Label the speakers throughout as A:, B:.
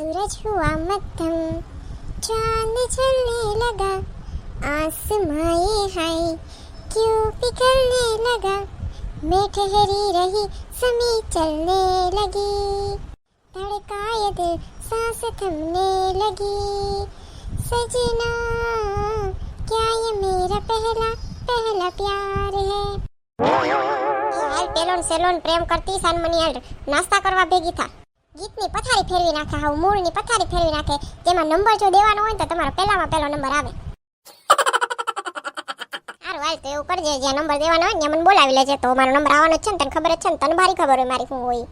A: सूरज हुआ मध्यम चांद चलने लगा आसमां ये हाय क्यों पिघलने लगा मैं ठहरी रही समय चलने लगी धड़का ये दिल सांस थमने लगी सजना क्या ये मेरा पहला पहला प्यार है હાલ પેલો ને સેલો ને પ્રેમ કરતી સાનમની હાલ નાસ્તા કરવા ભેગી થા ગીતની પથારી ફેરવી નાખે હાવ મૂળની પથારી ફેરવી નાખે. જેમાં નંબર જો દેવાનો હોય તો તમારો પહેલામાં પહેલો નંબર આવે. સારું, હાલ તો એવું કરજે જ્યાં નંબર દેવાનો હોય ત્યાં મને બોલાવી લેજે. તો મારો નંબર આવવાનો છે ને, તને ખબર જ છે ને, તને ભારી ખબર હોય મારી શું હોય.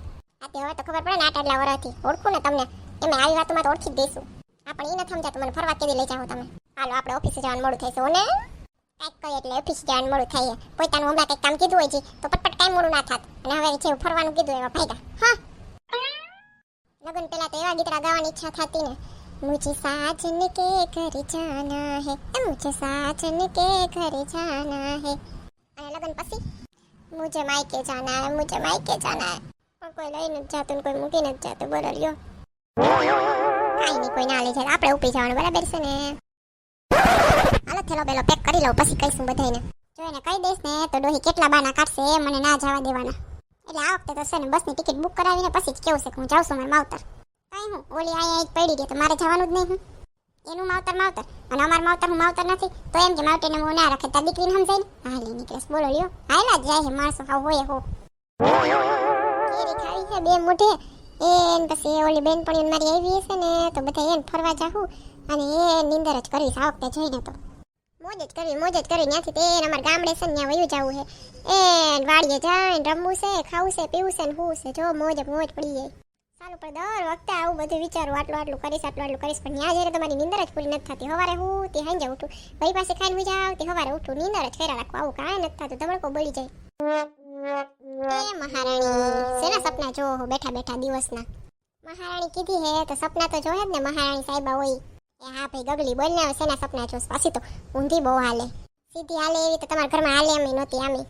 A: આ તે હવે તો ખબર પડે ને, આટલા વરાથી ઓળખું ને તમને. એમ આવી વાતમાં તો ઓળખી જ દઈશું. આપણે એ નથી સમજાતું મને ફરવા કેદી લઈ જાઓ તમે. હાલો, આપણે ઓફિસે જવાનું મોડું થશે ને કાંઈક કહે એટલે ઓફિસ જવાનું મોડું થાય છે. પોતાનું હમણાં કંઈક કામ કીધું હોય છે, તો પટપટ કાંઈ મોડું ના થાત. અને હવે જે ફરવાનું કીધું એવા ફાયદા હા લગન પહેલા તો એવા ગીતડા ગાવાની ઈચ્છા થતી ને. મુજે સાજન કે ઘર જાના હે. મુજે સાજન કે ઘર જાના હે. અને લગન પછી? મુજે માયકે જાના હે મુજે માયકે જાના હે પણ કોઈ લઈ નથી જાતું કોઈ મૂકી નથી જાતું, બોલો લ્યો. કાંઈ નહીં, કોઈ ના લઈ જાય. આપણે ઉપી જવાનું, બરાબર છે ને? હાલો, થેલો બેલો પેક કરી લઉં, પછી કહીશું બધાને જો કહી દઈશ ને, તો ડોહી કેટલા બાના કાઢશે મને ના જવા દેવાના. એટલે આ વખતે તો છે બસની ટિકિટ બુક કરાવીને પછી જ કેવું છે કે હું જાઉં છું મારા માવતર. કાંઈ હું, ઓલી અહીંયા જ પડી રહી તો મારે જવાનું જ નહીં એનું માવતર માવતર. અને અમારું માવતર હું માવતર નથી, તો એમ કે માવતરને હું ના રાખે, તાર દીકરીને સમજાય ને? હાલી નીકળે બોલો, લ્યો. હાલા જાય છે માણસો, હાવ હોય, હો. કેરી ખાવી છે બે મોઢે એન પછી ઓલી બેનપણીઓ મારી આવી હશે ને, તો બધા એને ફરવા જાહું. અને એ નિંદર જ કરીશ આ વખતે જઈને તો. મોજ જ કરવી, મોજ જ કરવી. ત્યાંથી તે અમારા ગામડે છે ત્યાં વયું જવું છે. એ વાડીએ જઈને રમવું છે, ખાવું છે, પીવું છે ને હું છે. જો મોજ મોજ પડી જાય. સારું, પણ દર વખતે આવું બધું વિચારું, આટલું આટલું કરીશ, આટલું આટલું કરીશ. પણ ત્યાં જઈને તમારી નીંદર જ પૂરી નથી થતી. સવારે હું તે હાંજે ઉઠું. ભાઈ પાસે ખાઈને હું જાઉં, તે સવારે ઉઠું. નીંદર જ કર્યા રાખું. આવું કાંઈ નથી થતું. ધબડકો બળી જાય. એ મહારાણી, શેના સપના જો બેઠા બેઠા દિવસના? મહારાણી કીધી હે, તો સપના તો જોહે જ ને મહારાણી સાહેબા હોય. હા ભાઈ ગગલી બોલ ને શેના સપના જોશ? પાછી તો ઊંધી બહુ હાલે. સીધી હાલે એવી તો તમારા ઘરમાં હાલે એમ નહોતી આમી.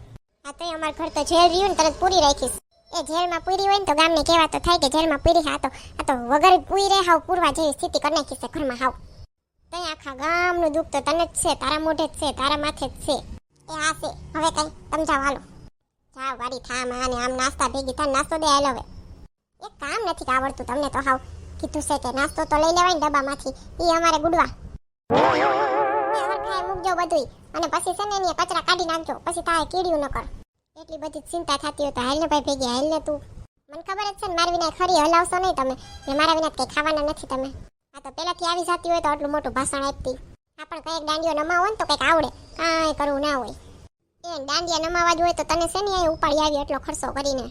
A: આ તો અમાર ઘર તો ઝેર રહ્યું ને તરત પૂરી રાખીશ. એ ઝેરમાં પૂરી હોય ને તો ગામને કહેવા તો થાય કે ઝેરમાં પૂરી હા, તો આ તો વગર પૂરી રહે હાવ પૂરવા જેવી સ્થિતિ કરી નાખી ઘરમાં હાવ. તઈ આખા ગામનું દુઃખ તો તને જ છે, તારા મોઢે જ છે, તારા માથે જ છે. એ હા છે, હવે કઈ સમજાવ હાલો. જાવ વારી થા માને આમ નાસ્તા ભેગી થા નાસ્તો દે હાલ હવે. એક કામ નથી આવડતું તમને તો હાવ. કીધું છે કે નાસ્તો તો લઈ લેવાય ડબ્બામાંથી. ઈ અમારે ગુડવા. હરખાએ મૂકજો બધુંય. અને પછી છે ને એની કચરા કાઢી નાખજો. પછી તારે કીડ્યું ન કર. એટલી બધી ચિંતા થતી હોય તો હાલ ને ભાઈ ભેગી હાલ ને તું. મને ખબર જ છે ને મારા વિના ખરી હલાવશો નહીં તમે. ને મારા વિના કંઈ ખાવાના નથી તમે. આ તો પહેલાંથી આવી જતી હોય તો આટલું મોટું ભાષણ આપતી. આ પણ કંઈક દાંડીઓ નમાવો ને તો કંઈક આવડે. કાંઈ કરવું ના હોય. એ દાંડિયા નમાવા જ હોય તો તને છે ને અહીંયા ઉપાડી આવી એટલો ખર્ચો કરીને.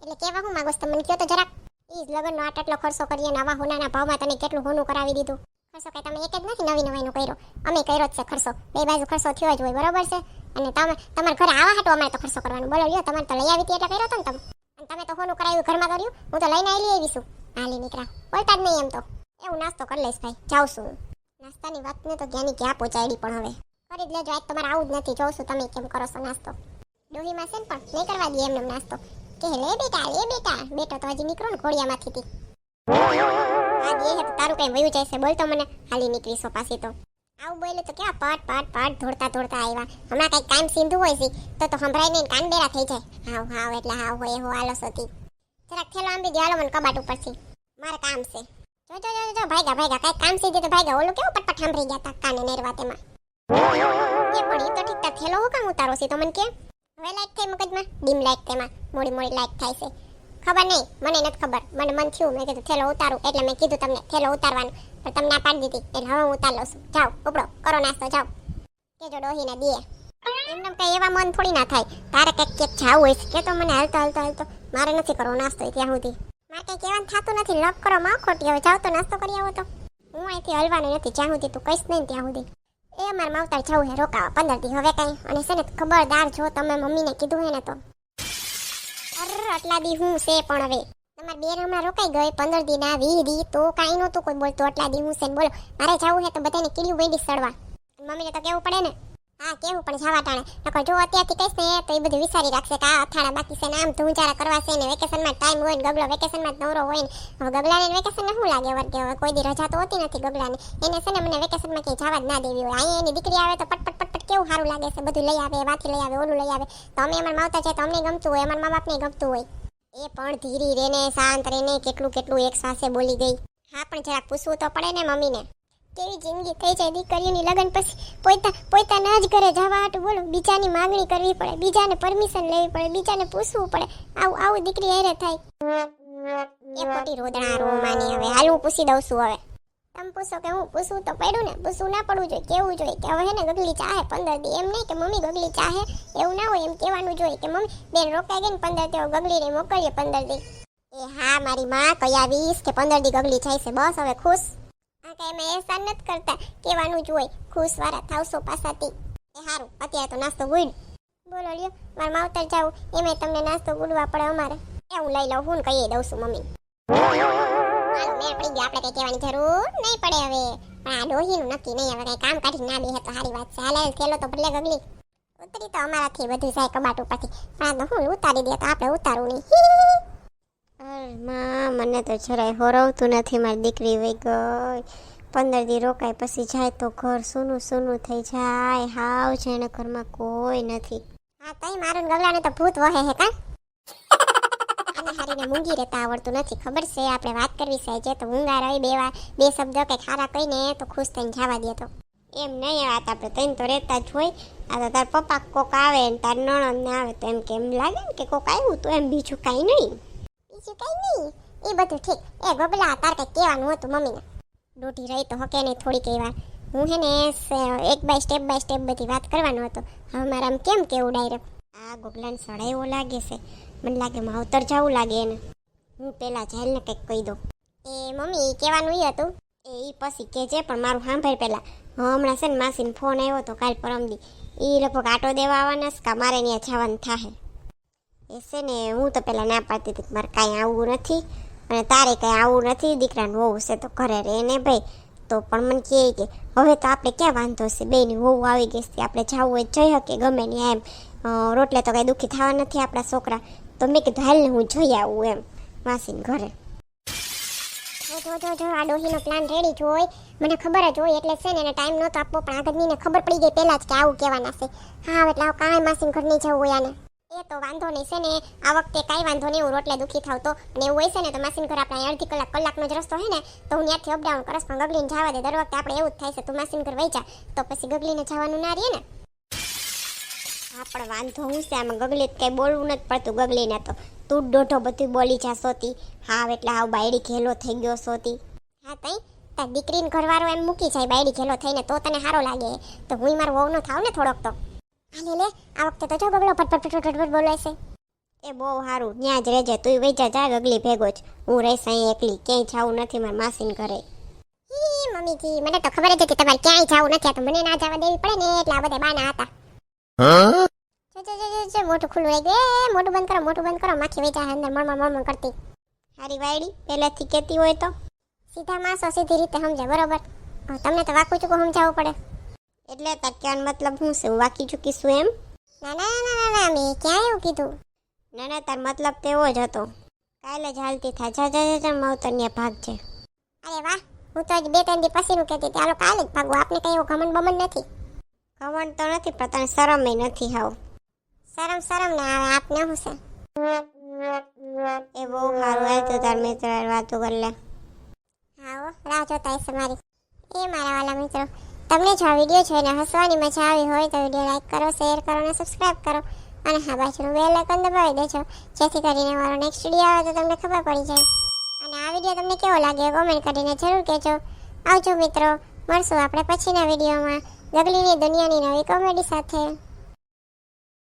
A: એટલે કેવા હું છો? તમે મને કહો તો જરાક ઈ જ આટ આટલો ખર્ચો કરીએ નવા આવા હોનાના ભાવમાં તમે કેટલું હોનું કરાવી દીધું? ખર્ચો કઈ તમે એક જ નથી નવી નવાઈનો કર્યો. અમે કર્યો જ છે ખર્ચો. બે બાજુ ખર્ચો થયો જ હોય, બરોબર છે? અને તમે, તમારા ઘરે આવા હાટો અમારે તો ખર્ચો કરવાનો. બોલો, લ્યો, તમારે તો લઈ આવી હતી એટલે કર્યો હતો ને તમે. અને તમે તો હોનું કરાવ્યું, ઘરમાં કર્યું? હું તો લઈને આવી આવીશું હાલી નીકળા. બોલતા જ નહીં એમ તો. એવું નાસ્તો કરી લઈશ ભાઈ. જાઉં છું. નાસ્તાની વાતને તો જ્ઞાની ક્યાં પહોંચાડી પણ હવે. કરી જ લેજો, આજ તમારે આવું જ નથી. જોઉં છું તમે કેમ કરો છો નાસ્તો. ડોહીમાં છે ને પણ, નહીં કરવા દઈએ એમને નાસ્તો. કે લે બેટા લે બેટા. બેટો તો હજી નીકળો ને ઘોડિયામાંથી થી. આ દે તો તારું કઈ વયું જાય છે. બોલ તો મને, હાલી નીકળીશો પાસે તો. આવું બોલે તો કેવા પાટ પાટ પાટ ધોડતા ધોડતા આવ્યા હમણાં કંઈક કામ સીધું હોય છે, તો તો સંભળાય નહીં કાન બેરા થઈ જાય. હાવ હાવ, એટલે હાવ હોય હો આલો સતી જરાક થેલો આંબી દેવાલો મને કબાટ ઉપરથી. મારે કામ છે. જો જો જો જો, ભાઈગા ભાઈગા, કંઈક કામ સીધી તો ભાઈગા, ઓલું કેવું પટપટ સાંભળી ગયા તા, કાને નેરવા તેમાં? એ પણ એ તો ઠીક થેલો હું કામ ઉતારો છે, તો મને કે? હવે થઈ મગજમાં? ડીમ લાઈટ તેમાં મોડી મોડી લાઈટ થાય છે. ખબર નહીં. મને નથી ખબર. મને મન થયું. મેં કીધું, થેલો ઉતારું. એટલે મેં કીધું તમને, થેલો ઉતારવાનું. પણ તમને પાડી દીધી. એટલે હવે હું ઉતાર લઉં છું. જાઓ, ઉપડો. કરો નાસ્તો, જાઓ. કેજો ડોહીને દીએ એમને કઈ એવા મન થોડી ના થાય. તારે કંઈક ક્યાંક જાવું હોય કે તો મને હાલતો હાલતો હાલતો. મારે નથી કરવો નાસ્તો ત્યાં સુધી. મારે કંઈ કહેવાનું થતું નથી. લપ કરો માં ખોટી હવે જાઓ તો નાસ્તો કરી આવો તો. હું અહીંથી હલવાની નથી. જ્યાં સુધી તું કહીશ નહીં ત્યાં સુધી. એ મારે માવતર જવું હે, રોકાવા. પંદર દી હવે કઈ. અને છે ને ખબરદાર જો તમે મમ્મીને કીધું હે ને તો. અર આટલા દી હું છે પણ હવે? તમારે બેન હમણાં રોકાઈ ગઈ. પંદર દી ના વી દી તો કાંઈ નહોતું કોઈ બોલતો. આટલા દી હું છે બોલો. મારે જવું હે તો બધાને કીડ્યું વેડી સડવા. મમ્મીને તો કેવું પડે ને. હા, કેવું પણ જવા ટાણે. નકર જો અત્યારથી કહીશ ને, તો એ બધું વિચારી રાખશે કે આ અથાણા બાકી છે ને, આમ ધૂંચારા કરવા છે ને વેકેશનમાં ટાઈમ હોય ને ગગલો વેકેશનમાં નવરો હોય ને. હવે ગગલાને વેકેશનને શું લાગે વર્ગે હવે કોઈ દી રજા તો હોતી નથી ગગલાને એને છે ને મને વેકેશનમાં ક્યાંય જવા જ ના દેવી હોય. અહીંયા એની દીકરી આવે તો પટ પટ પટ પટ કેવું સારું લાગે છે? બધું લઈ આવે, વાથી લઈ આવે, ઓલું લઈ આવે. તો અમે અમારા માવતા છે, તો અમને ગમતું હોય, અમારા મા બાપને ગમતું હોય. એ પણ ધીરી રેને શાંત રેને કેટલું કેટલું એક શ્વાસે બોલી ગઈ. હા, પણ જરાક પૂછવું તો પડે ને મમ્મીને. કેવી જિંદગી થઈ જાય દીકરીઓની લગ્ન પછી પોતા પોતાના જ ઘરે જવા હાટું બોલો. બીજાની માંગણી કરવી પડે, બીજાને પરમિશન લેવી પડે, બીજાને પૂછવું પડે. આવું આવું દીકરી હેરે થાય. એ ખોટી રોદણા રોમાની હવે. હાલ પૂછી દઉં છું હવે. તમે પૂછો કે હું પૂછવું તો પડ્યું ને? પૂછવું ના પડવું જોઈએ, કેવું જોઈએ? કે હવે ને ગગલી ચાહે પંદર દી. એમ નહીં કે મમ્મી ગગલી ચાહે. એવું ના હોય, એમ કહેવાનું જોઈએ કે મમ્મી, બેન રોકાઈ ગઈ ને પંદર તેઓ ગગલીને મોકલીએ પંદર દી. એ હા, મારી માં કયા વીસ કે પંદર દી ગગલી જાય છે. બસ, હવે ખુશ. આ કઈ મેં એહસાન નથી કરતા. કહેવાનું જ હોય ખુશ વાળા થાવસો પાસાથી એ હારું, અત્યારે તો નાસ્તો ગુડ બોલો લ્યો, મારા માવતર જાવું એમાં તમને નાસ્તો ગુડવા પડે અમારે. એ હું લઈ લઉં, હું ને કહી દઉં છું મમ્મી. મારું મેળ પડી ગયો, આપણે કઈ કહેવાની જરૂર નહીં પડે હવે. પણ આ ડોહીનું નક્કી નહીં, હવે કઈ કામ કાઢી ના બેહે તો સારી વાત છે. હાલે થેલો તો ભલે ગગલી. ઉતરી તો અમારાથી બધું જાય કબાટ ઉપરથી. પણ આ હું ઉતારી દે તો આપણે ઉતારવું નહીં.
B: માં, મને તો જરાય હોરવતું નથી, મારી દીકરી વહી ગઈ. પંદર દી રોકાય પછી જાય તો ઘર સૂનું સૂનું થઈ જાય. હાવ છે એના ઘરમાં કોઈ નથી.
A: હા, તઈ મારું ગગલાને તો ભૂત વહે હે કા હારીને મૂંગી રહેતા આવડતું નથી, ખબર છે? આપણે વાત કરવી છે, જે તો ઊંઘા રહી બે વાર બે શબ્દ કે ખારા કહીને તો ખુશ થઈને જવા દે તો.
B: એમ નહીં વાત આપણે તઈને તો રહેતા જ હોય. આ તો તાર પપ્પા કોક આવે ને તાર નણંદ ને આવે તો એમ કે એમ લાગે ને કે કોક આવ્યું તો? એમ બીજું કાંઈ નહીં.
A: બીજું કઈ નહીં એ બધું ઠીક. એ ગગલા તાર કઈ કહેવાનું હતું મમ્મીને. દોઢી રહી તો હકે નહીં થોડીક કઈ વાર હું હે ને એક બાય સ્ટેપ બાય સ્ટેપ બધી વાત કરવાનો હતો. હવે મારે આમ કેમ કેવું ડાયરેક્ટ
B: આ ગોગલાને સડાયો લાગે છે. મને લાગે માવતર જવું લાગે એને. હું પેલા જેલને કંઈક કહી દઉં.
A: એ મમ્મી કહેવાનું એ હતું.
B: એ પછી કે છે પણ મારું સાંભળ પહેલા હમણાં છે ને માસીને ફોન આવ્યો હતો કાલ પરમદી એ લગભગ આટો દેવા આવવાના છે કા મારે ત્યાં જવાનું થાહે. એ છે ને, હું તો પહેલાં ના પાડતી હતી મારે કાંઈ આવવું નથી અને તારે કાંઈ આવવું નથી, દીકરાનું વહુ છે તો ઘરે રહે ને ભાઈ. તો પણ મને કહે કે, હવે તો આપણે ક્યાં વાંધો છે? બેની વહુ આવી ગઈ છે, આપણે જવું હોય જઈ શકીએ ગમે ને એમ. રોટલે તો કાંઈ દુઃખી થવા નથી આપણા છોકરા. તો મેં કીધું, હાલ ને હું જોઈ આવું એમ, માસીને ઘરે.
A: જો જો જો આ ડોહીનો પ્લાન રેડી જ હોય. મને ખબર જ હોય, એટલે છે ટાઈમ નહોતો આપવો, પણ આગળનીને ખબર પડી ગઈ પહેલાં જ કે આવું કહેવાના છે. હા એટલે કાંઈ માસીન ઘર નહીં જવું હોય આને. તો વાંધો નહીં છે ને. આ વખતે કાંઈ વાંધો નહીં, હું રોટલે દુખી થાવ તો. અને એવું હોય છે ને તો માસીન ઘર આપણે અડધી કલાક, કલાકનો જ રસ્તો હોય ને, તો હું ત્યાંથી અપડાઉન કરસ, પણ ગગલીને જવા દે. દર વખતે આપણે એવું જ થાય છે, તું માસીન ઘર વહી જા, તો પછી ગગલીને જવાનું ના રહીએ ને.
B: હા, પણ વાંધો હું છે, આમાં ગગલી કંઈ બોલવું નથી પડતું ગગલીને તો. તું દોઢો બધું બોલી જા સોતી. હા એટલે હાવ બાયડી ઘેલો થઈ ગયો સોતી.
A: હા, તઈ? તાર દીકરીને ઘરવાળો એમ મૂકી જાય, બાયડી ઘેલો થઈને, તો તને સારો લાગે. તો હું મારો વહુનો થાવ ને થોડોક તો. હાલે લે આ વખતે તો જો ગગલો ફટ ફટ ફટ ફટ બોલાય છે.
B: એ બહુ સારું ત્યાં જ રહેજે તું વેચા જા ગગલી ભેગો જ. હું રહીશ અહીં એકલી ક્યાંય જવું નથી મારા માસીને ઘરે.
A: હી મમ્મીજી મને તો ખબર જ હતી તમારે ક્યાંય જવું નથી આ તો મને ના જવા દેવી પડે ને એટલે આ બધા બાના હતા. જો જો જો, જો મોટું ખુલ્લું રહી ગયું એ, મોટું બંધ કરો મોટું બંધ કરો માખી વેચા અંદર મણમાં મણમાં કરતી.
B: હારી વાયડી પહેલાથી કહેતી હોય તો.
A: સીધા માણસો સીધી રીતે સમજે બરોબર. તમને તો વાકું ચૂકું સમજાવવું પડે.
B: એટલે તાર મતલબ હું શું? વાકી ચૂકી છું એમ?
A: ના ના ના ના ના મેં ક્યાં એવું કીધું?
B: ના ના તાર મતલબ તેવો જ હતો. કાલે જ હાલતી થાય. જા જા જા, માવતરને ભાગ છે.
A: અરે વાહ હું તો બે ત્રણ દી પછીનું કહેતી હતી હાલો કાલે જ ભાગવું આપને કઈ એવું ઘમંડ બમંડ નથી.
B: ખબર તો નથી પણ તને શરમય નથી હાવ.
A: શરમ શરમ ના આવે આપને શું છે
B: એ બહુ સારું હાલ તો તાર મિત્ર વાતો કરી લે.
A: હા રાહ જોતા હશે મારી એ મારા વાલા મિત્રો. તમને જો આ વીડિયો જોઈને હસવાની મજા આવી હોય તો વીડિયો લાઈક કરો, શેર કરો અને સબસ્ક્રાઇબ કરો. અને હા, બાજુનું બેલ આઇકન દબાવી દેજો. જેથી કરીને મારો નેક્સ્ટ વીડિયો આવે તો તમને ખબર પડી જાય. અને આ વીડિયો તમને કેવો લાગ્યો કોમેન્ટ કરીને જરૂર કહેજો. આવજો મિત્રો, મળશું આપણે પછીના વિડીયોમાં. ગગલીની દુનિયાની નવી કોમેડી સાથે.